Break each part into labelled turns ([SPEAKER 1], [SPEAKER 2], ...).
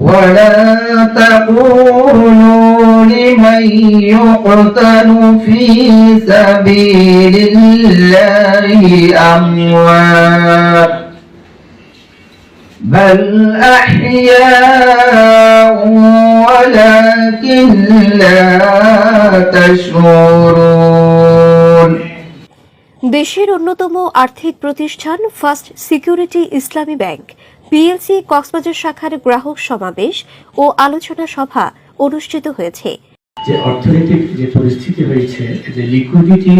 [SPEAKER 1] ولا تقولوا لمن يقتل في سبيل الله أموات بل أحياء ولكن لا تشعرون
[SPEAKER 2] দেশের অন্যতম আর্থিক প্রতিষ্ঠান first security Islami bank PLC Cox's Bazar শাখার গ্রাহক সমাবেশ ও আলোচনা সভা অনুষ্ঠিত হয়েছে।
[SPEAKER 3] যে অর্থনৈতিক যে পরিস্থিতি হয়েছে, যে লিকুইডিটি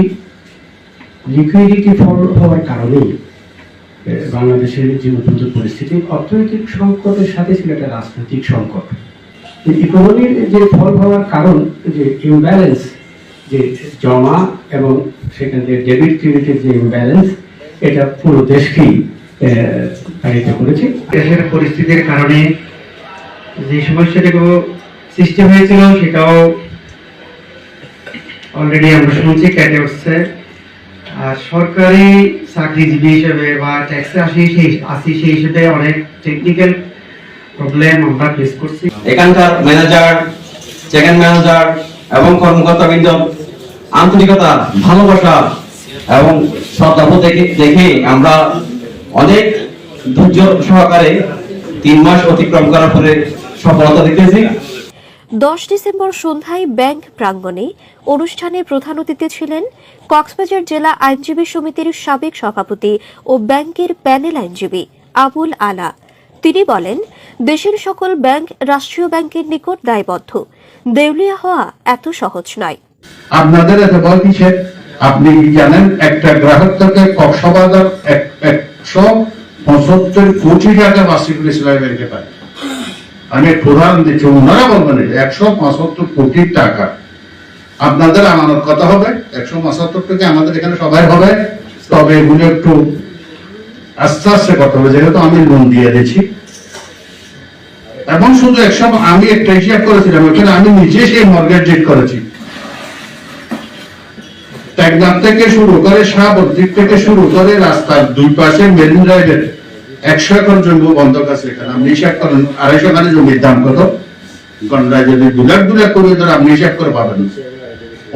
[SPEAKER 3] লিকুইডিটি ফল হওয়ার কারণেই বাংলাদেশের যে নতুন পরিস্থিতি, অর্থনৈতিক সংকটের সাথে ছিল একটা রাজনৈতিক সংকট। ইকোনমির যে ফল হওয়ার কারণ, যে ইমব্যালেন্স যে জমা এবং সেখান ডেবিট ক্রেডিটের যে ইমব্যালেন্স এটা পুরো দেশকেই তাড়িত করেছে।
[SPEAKER 4] দেশের পরিস্থিতির কারণে যে সমস্যাটুকু সৃষ্টি হয়েছিল, সেটাও অলরেডি আমরা শুনছি, কেটে উঠছে। আর সরকারি চাকরিজীবী হিসেবে বা ট্যাক্সে আসি সেই আসি সেই হিসেবে অনেক টেকনিক্যাল প্রবলেম আমরা ফেস করছি।
[SPEAKER 5] এখানকার ম্যানেজার ম্যানেজার এবং আন্তরিকতা, ভালোবাসা এবং দেখে দেখে আমরা অনেক ধৈর্য সহকারে তিন মাস অতিক্রম করার পরে সফলতা দেখতেছি
[SPEAKER 2] দশ ডিসেম্বর সন্ধ্যায় ব্যাংক প্রাঙ্গণে অনুষ্ঠানে প্রধান অতিথি ছিলেন কক্সবাজার জেলা আইনজীবী সমিতির সাবেক সভাপতি ও ব্যাংকের প্যানেল আইনজীবী আবুল আলা। তিনি বলেন দেশের সকল ব্যাংক রাষ্ট্রীয় ব্যাংকের নিকট দায়বদ্ধ। দেউলিয়া হওয়া এত সহজ নয়।
[SPEAKER 6] আপনাদের এত বল কিসের? আপনি জানেন একটা গ্রাহক থেকে কক্সবাজার এক- একশো পঁচাত্তর কোটি টাকা মাসিকুল ইসলামী ব্যাংকে পায়। আমি প্রধান দিচ্ছি ওনারা বলবেন একশো পঁচাত্তর কোটি টাকা। আপনাদের আমানত কথা হবে, একশো পঁচাত্তর থেকে আমাদের এখানে সবাই হবে, তবে এগুলো একটু আস্তে আস্তে কথা হবে, যেহেতু আমি লোন দিয়ে দিচ্ছি এবং শুধু একশো, আমি একটা হিসাব করেছিলাম, ওখানে আমি নিজে সেই মর্গেজ করেছি। টেকনাফ থেকে শুরু করে শাহবদ্দিক থেকে শুরু করে রাস্তার দুই পাশে মেরিন ড্রাইভের একশো একর জমি বন্ধক আছে এখানে। আপনি হিসাব করেন, আড়াইশো খানে জমির দাম কত? গন্ডায় যদি দু লাখ দু লাখ করে ধরে আপনি হিসাব করে পাবেন।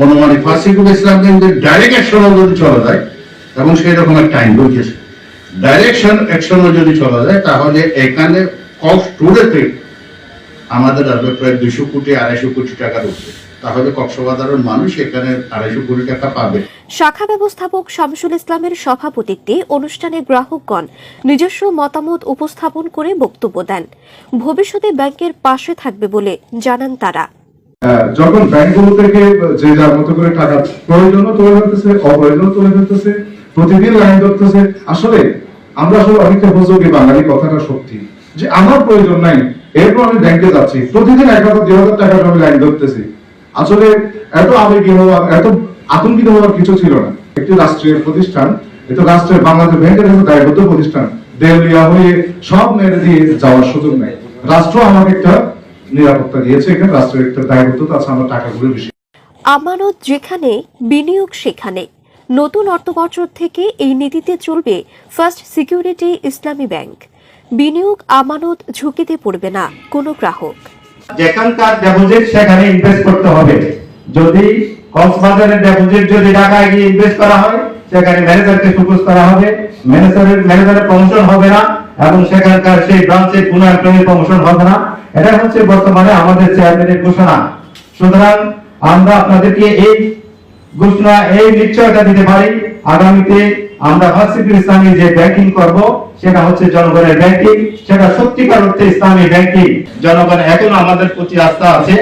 [SPEAKER 6] অনুমানিক ফাসিকুল ইসলাম কিন্তু ডাইরেক্ট অ্যাকশনও যদি চলা যায়, এবং সেই রকম একটা টাইম বলতেছে ডাইরেকশন অ্যাকশনও যদি চলা যায়, তাহলে এখানে কক্স টুরেতে আমাদের আসবে প্রায় দুশো কোটি, আড়াইশো কোটি টাকার উপরে তাহলে কক্সবাজারের মানুষ এখানে আড়াইশো কোটি টাকা পাবে।
[SPEAKER 2] শাখা ব্যবস্থাপক শামসুল ইসলামের সভাপতিত্বে অনুষ্ঠানে গ্রাহকগণ নিজস্ব মতামত উপস্থাপন করে বক্তব্য দেন। ভবিষ্যতে ব্যাংকের পাশে থাকবে বলে জানান তারা।
[SPEAKER 7] যখন ব্যাংকগুলো থেকে যে যার মতো করে টাকা প্রয়োজনও তুলে ফেলতেছে অপ্রয়োজনও তুলে ফেলতেছে প্রতিদিন লাইন ধরতেছে আসলে আমরা আসলে অনেকটা হুজুগে বাঙালি কথাটা সত্যি। যে আমার প্রয়োজন নাই এরপর আমি ব্যাংকে যাচ্ছি প্রতিদিন এক হাজার দুই হাজার টাকার আমি লাইন ধরতেছি। আসলে এত আবেগী হওয়া, এত আতঙ্কিত হওয়ার কিছু ছিল না। একটি রাষ্ট্রীয় প্রতিষ্ঠান এটা রাষ্ট্রের বাংলাদেশ ব্যাংকের একটা দায়বদ্ধ প্রতিষ্ঠান। দেউলিয়া হয়ে সব মেরে দিয়ে যাওয়ার সুযোগ নেই। রাষ্ট্র আমাকে একটা নিরাপত্তা দিয়েছে এখানে, রাষ্ট্রের একটা দায়বদ্ধতা আছে, আমার টাকাগুলো বেশি।
[SPEAKER 2] আমানত যেখানে, বিনিয়োগ সেখানে। নতুন অর্থবছর থেকে এই নীতিতে চলবে ফার্স্ট সিকিউরিটি ইসলামী ব্যাংক বিনিয়োগ, আমানত ঝুঁকিতে পড়বে না, কোনো গ্রাহক।
[SPEAKER 8] যেখানকার ডিপোজিট সেখানে ইনভেস্ট করতে হবে। যদি কক্সবাজারের ডিপোজিট যদি ঢাকায় গিয়ে ইনভেস্ট করা হয়, সেখানে ম্যানেজারকে সুপুজ করা হবে। ম্যানেজারের ম্যানেজারের প্রমোশন হবে না এবং সেখানকার সেই ব্রাঞ্চের পুনর্ক্রমের প্রমোশন হবে না। এটা হচ্ছে বর্তমানে আমাদের চেয়ারম্যানের ঘোষণা। সুতরাং আমরা আপনাদেরকে এই ঘোষণা, এই নিশ্চয়তা দিতে পারি। আগামীতে আমরা ভার্সিটি ইসলামী যে ব্যাংকিং করব, সেটা হচ্ছে জনগণের ব্যাংকিং। সেটা সত্যিকার অর্থে ইসলামী ব্যাংকিং। জনগণ এখন আমাদের প্রতি আস্থা আছে।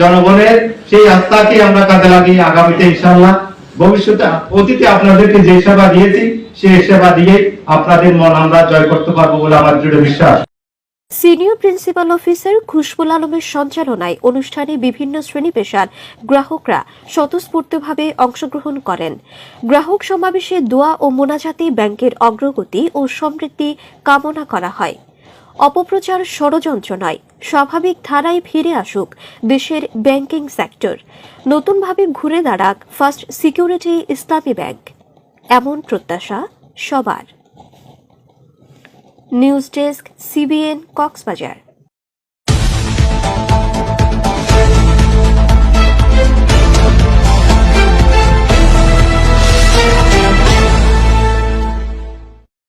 [SPEAKER 8] জনগণের সেই আস্থাকে আমরা কাজে লাগিয়ে আগামীতে ইনশাআল্লাহ ভবিষ্যতে অতীতে আপনাদেরকে যে সেবা দিয়েছি, সেই সেবা দিয়ে আপনাদের মন আমরা জয় করতে পারব বলে আমার দৃঢ় বিশ্বাস।
[SPEAKER 2] সিনিয়র প্রিন্সিপাল অফিসার খুশবুল আলমের সঞ্চালনায় অনুষ্ঠানে বিভিন্ন শ্রেণি পেশার গ্রাহকরা স্বতঃস্ফূর্তভাবে অংশগ্রহণ করেন। গ্রাহক সমাবেশে দোয়া ও মোনাজাতে ব্যাংকের অগ্রগতি ও সমৃদ্ধি কামনা করা হয়। অপপ্রচার ষড়যন্ত্র নয়, স্বাভাবিক ধারায় ফিরে আসুক দেশের ব্যাংকিং সেক্টর। নতুনভাবে ঘুরে দাঁড়াক ফার্স্ট সিকিউরিটি ইসলামী ব্যাংক। এমন প্রত্যাশা সবার। News desk CBN Cox's Bazar.